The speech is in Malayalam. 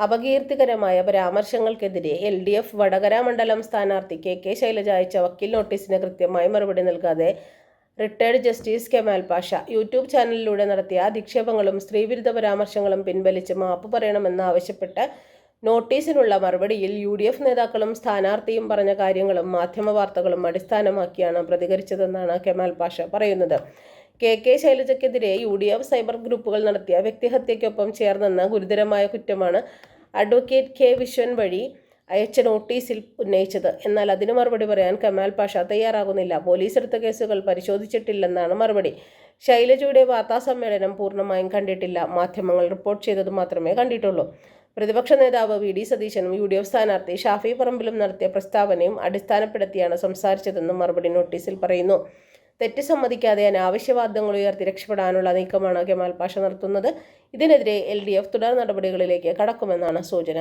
അപകീർത്തികരമായ പരാമർശങ്ങൾക്കെതിരെ എൽ ഡി എഫ് വടകര മണ്ഡലം സ്ഥാനാർത്ഥി കെ കെ ശൈലജ അയച്ച വക്കീൽ നോട്ടീസിന് കൃത്യമായി മറുപടി നൽകാതെ retired justice Kemal Pasha YouTube ചാനലിലൂടെ നടത്തിയ അധിക്ഷേപങ്ങളും സ്ത്രീവിരുദ്ധ പരാമർശങ്ങളും പിൻവലിച്ച് മാപ്പ് പറയണമെന്നാവശ്യപ്പെട്ട് നോട്ടീസിനുള്ള മറുപടിയിൽ യു ഡി എഫ് നേതാക്കളും സ്ഥാനാർത്ഥിയും പറഞ്ഞ കാര്യങ്ങളും മാധ്യമ വാർത്തകളും അടിസ്ഥാനമാക്കിയാണ് പ്രതികരിച്ചതെന്നാണ് കെമാൽ പാഷ പറയുന്നത്. കെ കെ ശൈലജയ്ക്കെതിരെ യു ഡി എഫ് സൈബർ ഗ്രൂപ്പുകൾ നടത്തിയ വ്യക്തിഹത്യയ്ക്കൊപ്പം ചേർന്നെന്ന ഗുരുതരമായ കുറ്റമാണ് അഡ്വക്കേറ്റ് കെ വിശ്വൻ വഴി അയച്ച നോട്ടീസിൽ ഉന്നയിച്ചത്. എന്നാൽ അതിന് മറുപടി പറയാൻ കമാൽ പാഷ തയ്യാറാകുന്നില്ല. പോലീസ് എടുത്ത കേസുകൾ പരിശോധിച്ചിട്ടില്ലെന്നാണ് മറുപടി. ശൈലജയുടെ വാർത്താ സമ്മേളനം പൂർണമായും കണ്ടിട്ടില്ല. മാധ്യമങ്ങൾ റിപ്പോർട്ട് ചെയ്തത് മാത്രമേ കണ്ടിട്ടുള്ളൂ. പ്രതിപക്ഷ നേതാവ് വി ഡി സതീശനും യു ഡി എഫ് സ്ഥാനാർത്ഥി ഷാഫി പറമ്പിലും നടത്തിയ പ്രസ്താവനയും അടിസ്ഥാനപ്പെടുത്തിയാണ് സംസാരിച്ചതെന്നും മറുപടി നോട്ടീസിൽ പറയുന്നു. തെറ്റ് സമ്മതിക്കാതെ അനാവശ്യവാദങ്ങൾ ഉയർത്തി രക്ഷപ്പെടാനുള്ള നീക്കമാണ് കെമാൽ പാഷ നടത്തുന്നത്. ഇതിനെതിരെ എൽ ഡി എഫ് തുടർ നടപടികളിലേക്ക് കടക്കുമെന്നാണ് സൂചന.